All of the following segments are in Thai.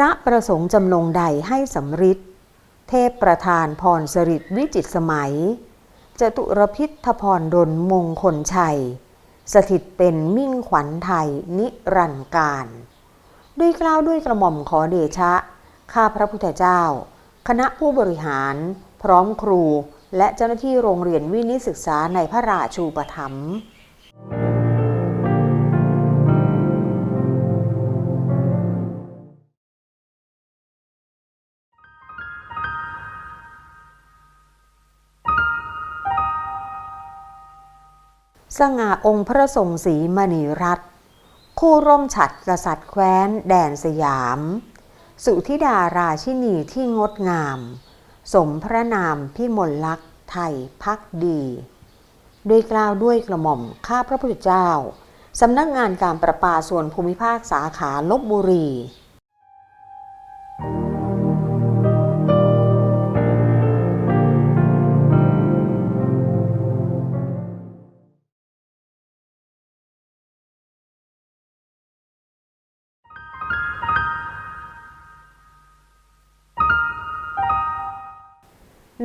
ระประสงค์จำนงใดให้สำริดเทพประธานพรสริตวิจิตรสมัย จตุรพิทพรดลมงคลชัย สถิตเป็นมิ่งขวัญไทยนิรันดร์การ ด้วยกล้าวด้วยกระหม่อมขอเดชะ ข้าพระพุทธเจ้า คณะผู้บริหาร พร้อมครูและเจ้าหน้าที่โรงเรียนวินิศึกษาในพระราชูปถัมภ์ สง่าองค์พระทรงศรีมณีรัตน์คู่ร่มฉัดกษัตริย์แคว้น แดนสยาม สุธิดาราชินีที่งดงาม สมพระนามพิมลลักษณ์ไทยพักดีด้วยกล่าวด้วยกระหม่อมข้าพระพุทธเจ้า สำนักงานการประปาส่วนภูมิภาคสาขาลบบุรี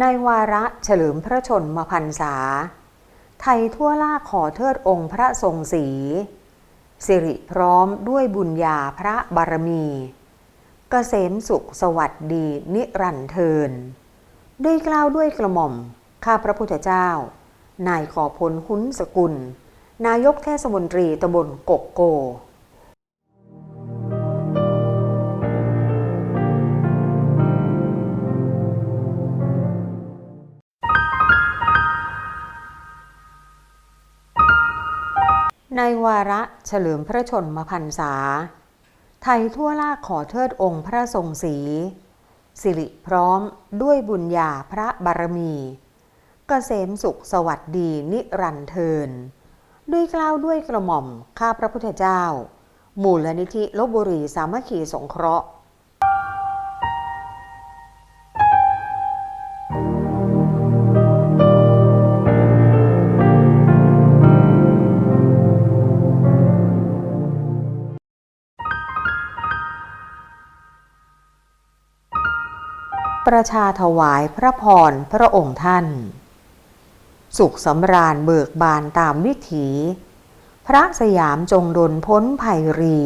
ในวาระเฉลิมพระชนมพรรษา ไทยทั่วล่าขอเทิดองค์พระทรงศรีสิริพร้อมด้วยบุญญาพระบารมีเกษมสุขสวัสดีนิรันเทิน ด้วยกล่าวด้วยกระหม่อม ข้าพระพุทธเจ้า นายขอพลคุ้นสกุล นายกเทศมนตรีตำบลกกโก ในวาระเฉลิมพระชนมพรรษา ไทยทั่วล่าขอเทิดองค์พระทรงศรีสิริพร้อมด้วยบุญญาพระบารมีเกษมสุขสวัสดีนิรันเทิน ด้วยกล่าวด้วยกระหม่อมข้าพระพุทธเจ้า มูลนิธิลบบุรีสามัคคีสงเคราะห์ ประชาถวายพระพรพระองค์ท่าน สุขสำราญเบิกบานตามวิถี พระสยามจงดลพ้นภัยรี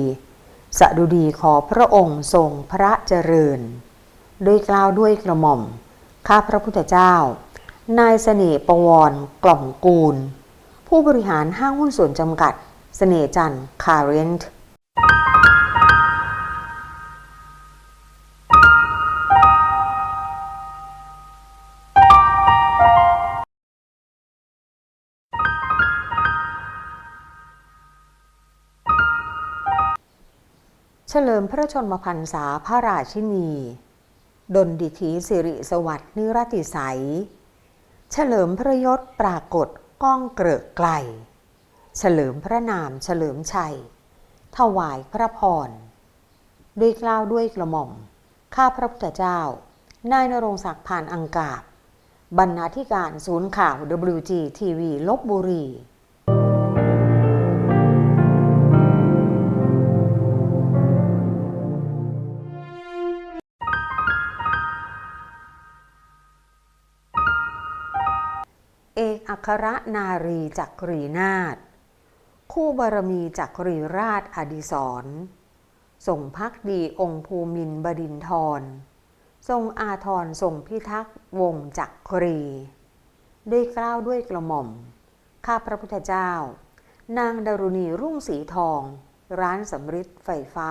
สดุดีขอพระองค์ทรงพระเจริญ ด้วยกล่าวด้วยกระหม่อม ข้าพระพุทธเจ้า นายเสน่ห์ประวรกล่อมกูล ผู้บริหารห้างหุ้นส่วนจำกัด เสน่ห์จันทร์คาร์เรนต์ เฉลิมพระชนมพรรษาพระราชินี ดนดิถีสิริสวัสดิ์นิรติใสยเฉลิมพระยศปรากฏก้องเกริกไกล เฉลิมพระนามเฉลิมชัย ถวายพระพร ด้วยกล่าวด้วยกระหม่อม ข้าพระพุทธเจ้า นายนรงศักดิ์ผ่านอังกาบบรรณาธิการศูนย์ข่าว WG TV ลบบุรี ครนารีจักรีนาถคู่บารมีจักรีราชอดิศรทรงพักดีองค์ภูมินบดินทร ทรงอาทรทรงพิทักษ์วงจักรี ด้วยกล้าวด้วยกระหม่อม ข้าพระพุทธเจ้า นางดารุณีรุ่งสีทอง ร้านสำริดไฟฟ้า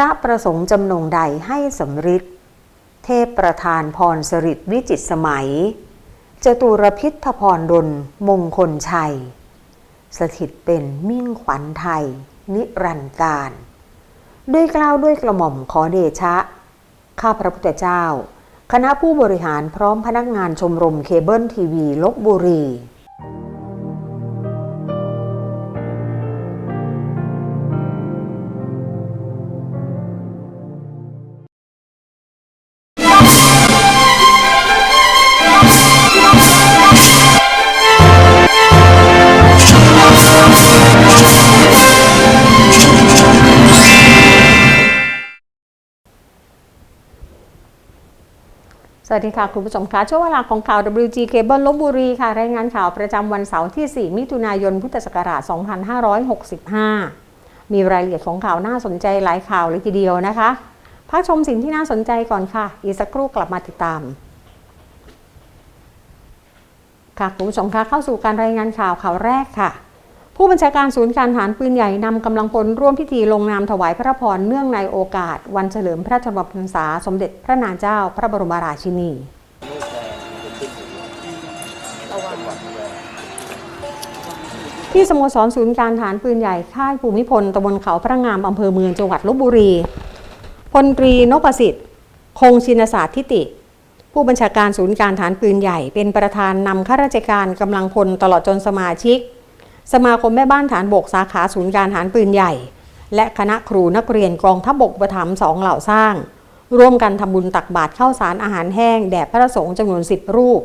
ระประสงค์จำนงใดให้สำริดเทพประธานพรสริตวิจิตรสมัย จตุรพิทพรดลมงคลชัย สถิตเป็นมิ่งขวัญไทย นิรันดร์การ ด้วยกล่าวด้วยกระหม่อมขอเดชะ ข้าพระพุทธเจ้า คณะผู้บริหารพร้อมพนักงานชมรมเคเบิลทีวีลบบุรี สวัสดีค่ะ คุณผู้ชมคะช่วงเวลาของข่าว WG Cable ลบบุรีค่ะ รายงานข่าวประจำวันเสาร์ที่ 4 มิถุนายน พุทธศักราช 2565 มีรายละเอียดของข่าวน่าสนใจหลายข่าวเลยทีเดียวนะคะ พักชมสิ่งที่น่าสนใจก่อนค่ะ อีกสักครู่กลับมาติดตาม ค่ะ คุณผู้ชมคะเข้าสู่การรายงานข่าวข่าวแรกค่ะ ผู้บัญชาการศูนย์การทหารปืนใหญ่นำกำลังพลร่วมพิธีลงนามถวายพระพรเนื่องในโอกาส วันเฉลิมพระชนมพรรษาสมเด็จพระนางเจ้าพระบรมราชินีที่สโมสรศูนย์การทหารปืนใหญ่ค่ายภูมิพลตำบลเขาพระงามอำเภอเมืองจังหวัดลบบุรีพลตรีนพสิทธิ์ คงชินศาสตร์ทิติ ผู้บัญชาการศูนย์การฐานปืนใหญ่ เป็นประธานนำข้าราชการกำลังพลตลอดจนสมาชิก สมาคมแม่บ้านฐานบกสาขาศูนย์การฐานปืนใหญ่ และคณะครูนักเรียนกองทัพบกประถมสองเหล่าสร้าง ร่วมกันทำบุญตักบาตรข้าวสารอาหารแห้งแด่พระสงฆ์จำนวนสิบรูป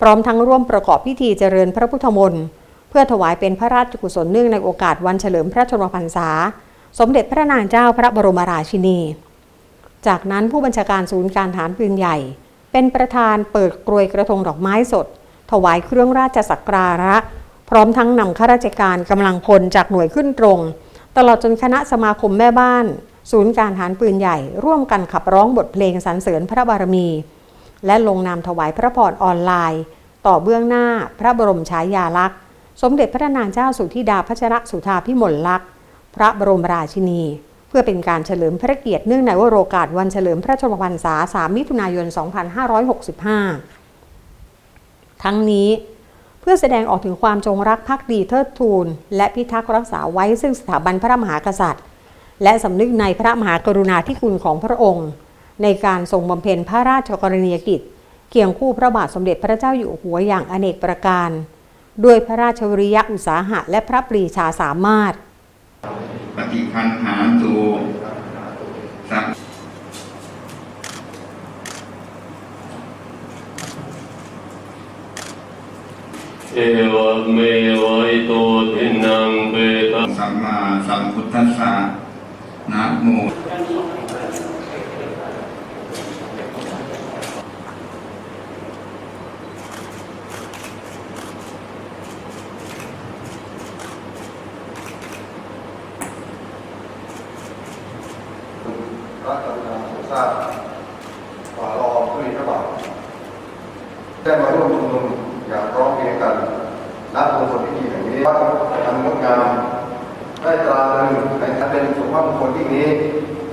พร้อมทั้งร่วมประกอบพิธีเจริญพระพุทธมนต์เพื่อถวายเป็นพระราชกุศลเนื่องในโอกาสวันเฉลิมพระชนมพรรษา สมเด็จพระนางเจ้าพระบรมราชินี จากนั้นผู้บัญชาการศูนย์การฐานปืนใหญ่ เป็นประธานเปิดกรวยกระทงดอกไม้สด ถวายเครื่องราชสักการะ พร้อมทั้งนำข้าราชการกำลังพลจากหน่วยขึ้นตรง ตลอดจนคณะสมาคมแม่บ้าน ศูนย์การฐานปืนใหญ่ ร่วมกันขับร้องบทเพลงสรรเสริญพระบารมี และลงนามถวายพระพรออนไลน์ ต่อเบื้องหน้าพระบรมฉายาลักษณ์ สมเด็จพระนางเจ้าสุธิดาพัชรสุธาพิมลลักษณ์พระบรมราชินี เพื่อเป็นการเฉลิมพระเกียรติเนื่องในวโรกาสวันเฉลิมพระชนมพรรษา 3 มิถุนายน 2565 ทั้งนี้ เพื่อแสดงออกถึงความจงรักภักดีเทิดทูน และพิทักษ์รักษาไว้ซึ่งสถาบันพระมหากษัตริย์ และสำนึกในพระมหากรุณาธิคุณของพระองค์ ในการทรงบำเพ็ญพระราชกรณียกิจ เคียงคู่พระบาทสมเด็จพระเจ้าอยู่หัวอย่างอเนกประการ ด้วยพระราชวิริยะอุตสาหะและพระปรีชาสามารถปฏิคันหาตู เอวเมวัยโตทินังเบตะสัมมาสัมพุทธัสสะนะโมพระกรุณาโปรดทราบฝ่ารองผู้มีพระบาทได้มาร่วม วัดอันงดงามได้ตราหนึ่งในอันเป็นสุภาพมงคลที่นี้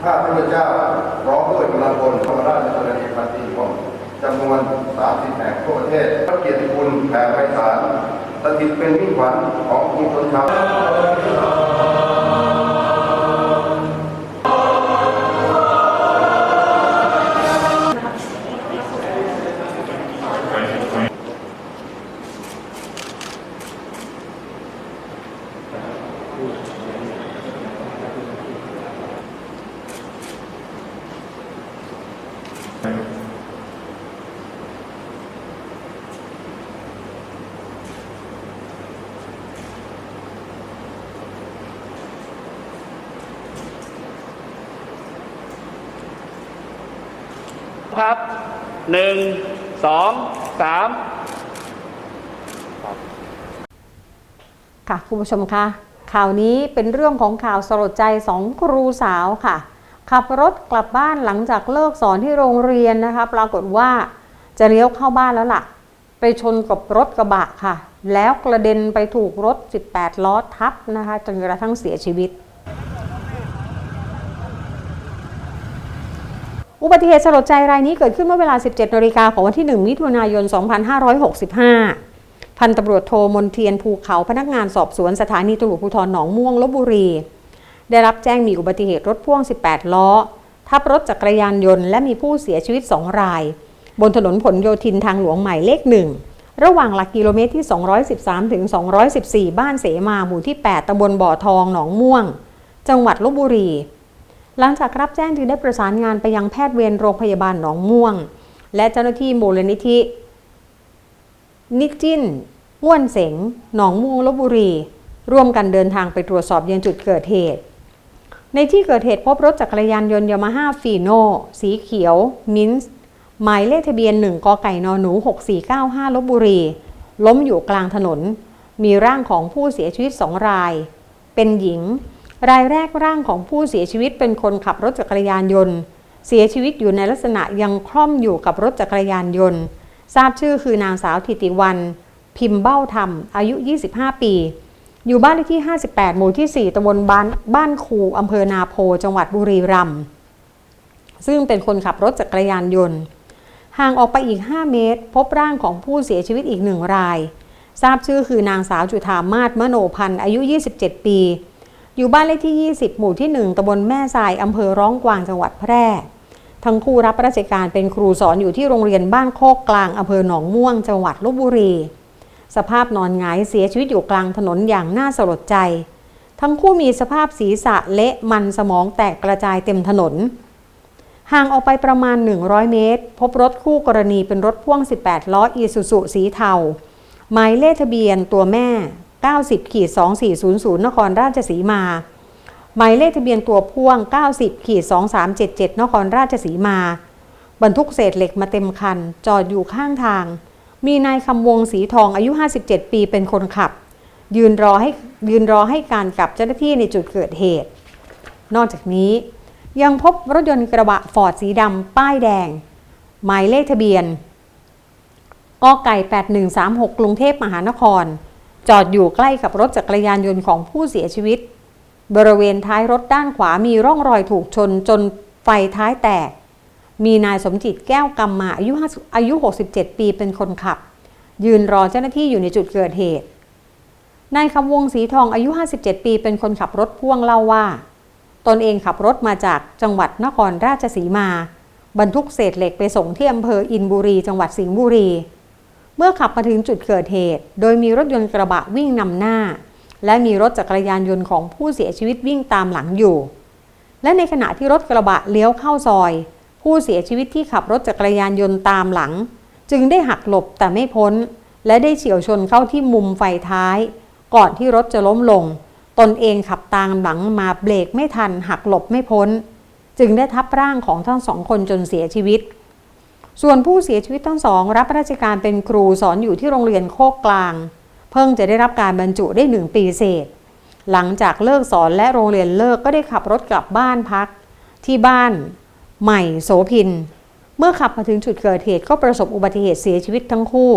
ถ้าพระพุทธเจ้าร้องด้วยกำลังพลพระราชกรณียพันธีของจำนวน30แห่งทั่วประเทศพระเกียรติคุณแผ่ไพศาลสถิตเป็นมิ่งขวัญของปวงชนชาว ครับหนึ่งสองสามค่ะคุณผู้ชมคะข่าวนี้เป็นเรื่องของข่าวสลดใจสองครูสาวค่ะ ขับรถกลับบ้านหลังจากเลิกสอนที่โรงเรียนนะคะ ปรากฏว่าจะเลี้ยวเข้าบ้านแล้วล่ะ ไปชนกับรถกระบะค่ะ แล้วกระเด็นไปถูกรถ 18 ล้อทับนะคะจนกระทั่งเสียชีวิต อุบัติเหตุสลดใจรายนี้เกิดขึ้นเมื่อเวลา 17นาฬิกาของวันที่ 1 มิถุนายน 2565 พันตำรวจโทมนเทียนภูเขาพนักงานสอบสวนสถานีตำรวจภูธรหนองม่วงลบบุรี ได้รับแจ้งมีอุบัติเหตุรถพ่วง 18 ล้อ ทับรถจักรยานยนต์และมีผู้เสียชีวิต 2 ราย บนถนนผลโยธินทางหลวงหมายเลขหนึ่งระหว่างหลักกิโลเมตรที่ 213ถึง214 บ้านเสมาหมู่ที่ 8ตำบลบ่อทองหนองม่วง จังหวัดลบบุรี หลังจากรับแจ้งจึงได้ประสานงานไปยังแพทย์เวรโรงพยาบาลหนองม่วง และเจ้าหน้าที่มูลนิธิ นิจินง่วนเสงหนองม่วงลบบุรี ร่วมกันเดินทางไปตรวจสอบยังจุดเกิดเหตุ ในที่เกิดเหตุพบรถจักรยานยนต์ยามาฮ่าฟีโนสีเขียว มินส์หมายเลขทะเบียน 1กไก่นหนู 6495ลบบุรี ล้มอยู่กลางถนน มีร่างของผู้เสียชีวิตสองราย เป็นหญิง รายแรกร่างของผู้เสียชีวิตเป็นคนขับรถจักรยานยนต์ เสียชีวิตอยู่ในลักษณะยังคล่อมอยู่กับรถจักรยานยนต์ ทราบชื่อคือนางสาวธิติวัน พิมพ์เบ้าธรรม อายุ 25 ปี อยู่บ้านเลขที่ 58 หมู่ที่ 4ตำบลบ้านบ้านคูอำเภอนาโพ จังหวัดบุรีรัมย์ซึ่งเป็นคนขับรถจักรยานยนต์ ห่างออกไปอีก 5 เมตร พบร่างของผู้เสียชีวิตอีกหนึ่งราย ทราบชื่อคือนางสาวจุธามาศมโนพันธ์อายุ 27 ปี อยู่บ้านเลขที่ 20 หมู่ที่ 1ตำบลแม่ทรายอำเภอร้องกวางจังหวัดแพร่ ทั้งคู่รับราชการเป็นครูสอนอยู่ที่โรงเรียนบ้านโคกกลางอำเภอหนองม่วงจังหวัดลบบุรี สภาพนอนหงายเสียชีวิตอยู่กลางถนนอย่างน่าสลดใจ ทั้งคู่มีสภาพศีรษะเละมันสมองแตกกระจายเต็มถนน ห่างออกไปประมาณ 100 เมตร พบรถคู่กรณีเป็นรถพ่วง 18 ล้ออีซูซุสีเทาหมายเลขทะเบียนตัวแม่ 90ขีด2400 นครราชสีมา หมายเลขทะเบียนตัวพ่วง 90ขีด2377 นครราชสีมา บรรทุกเศษเหล็กมาเต็มคัน จอดอยู่ข้างทาง มีนายคำวงสีทองอายุ 57 ปีเป็นคนขับ ยืนรอให้ยืนรอให้การกับเจ้าหน้าที่ในจุดเกิดเหตุ นอกจากนี้ยังพบรถยนต์กระบะฟอร์ดสีดำป้ายแดง หมายเลขทะเบียนกไก่ 8136 กรุงเทพมหานคร จอดอยู่ใกล้กับรถจักรยานยนต์ของผู้เสียชีวิต บริเวณท้ายรถด้านขวามีร่องรอยถูกชนจนไฟท้ายแตก มีนายสมจิตแก้วกำมาอายุอายุ 67 ปีเป็นคนขับ ยืนรอเจ้าหน้าที่อยู่ในจุดเกิดเหตุ นายคำวงสีทองอายุ 57 ปีเป็นคนขับรถพ่วงเล่าว่า ตนเองขับรถมาจากจังหวัดนครราชสีมา บรรทุกเศษเหล็กไปส่งที่อำเภออินบุรี จังหวัดสิงห์บุรี เมื่อขับมาถึงจุดเกิดเหตุ โดยมีรถยนต์กระบะวิ่งนำหน้า และมีรถจักรยานยนต์ของผู้เสียชีวิตวิ่งตามหลังอยู่ และในขณะที่รถกระบะเลี้ยวเข้าซอย ผู้เสียชีวิตที่ขับรถจักรยานยนต์ตามหลัง จึงได้หักหลบแต่ไม่พ้น และได้เฉียวชนเข้าที่มุมไฟท้าย ก่อนที่รถจะล้มลง ตนเองขับตามหลังมาเบรกไม่ทันหักหลบไม่พ้น จึงได้ทับร่างของทั้งสองคนจนเสียชีวิต ส่วนผู้เสียชีวิตทั้งสอง รับราชการเป็นครูสอนอยู่ที่โรงเรียนโคกกลาง เพิ่งจะได้รับการบรรจุได้หนึ่งปีเศษ หลังจากเลิกสอนและโรงเรียนเลิกก็ได้ขับรถกลับบ้านพัก ที่บ้านใหม่โสพิน เมื่อขับมาถึงจุดเกิดเหตุก็ประสบอุบัติเหตุเสียชีวิตทั้งคู่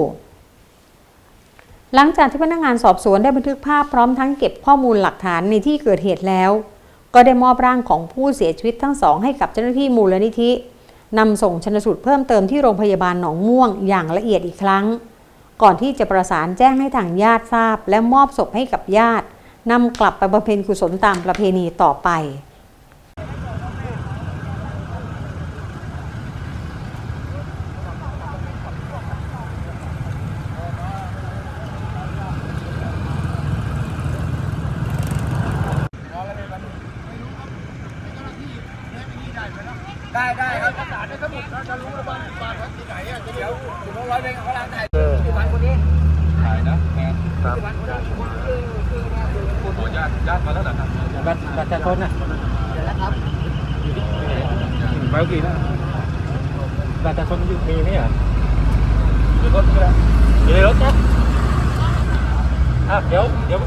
หลังจากที่พนักงานสอบสวนได้บันทึกภาพพร้อมทั้งเก็บข้อมูลหลักฐานในที่เกิดเหตุแล้ว ก็ได้มอบร่างของผู้เสียชีวิตทั้งสองให้กับเจ้าหน้าที่มูลนิธิ นำส่งชนสูตรเพิ่มเติมที่โรงพยาบาลหนองม่วงอย่างละเอียดอีกครั้ง ก่อนที่จะประสานแจ้งให้ทางญาติทราบ และมอบศพให้กับญาตินำกลับไปบำเพ็ญกุศลตามประเพณีต่อไป บัตรประชาชนนะเดี๋ยวแล้วครับไปกี่นะบัตรประชาชนอยู่มีไหมอะอยู่รถอยู่ในรถนะอะเดี๋ยวเดี๋ยว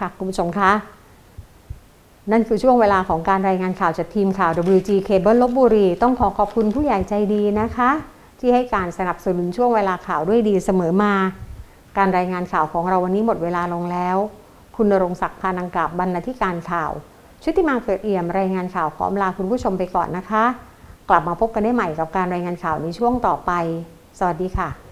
ค่ะ คุณผู้ชมคะนั่นคือช่วงเวลาของการรายงานข่าวจากทีมข่าว WG Cable ลบบุรี ต้องขอขอบคุณผู้ใหญ่ใจดีนะคะ ที่ให้การสนับสนุนช่วงเวลาข่าวด้วยดีเสมอมา การรายงานข่าวของเราวันนี้หมดเวลาลงแล้ว คุณณรงศักดิ์พานังกาบบรรณาธิการข่าว ชุติมาเกิดเอี่ยมรายงานข่าวขอลาคุณผู้ชมไปก่อนนะคะ กลับมาพบกันได้ใหม่กับการรายงานข่าวในช่วงต่อไป สวัสดีค่ะ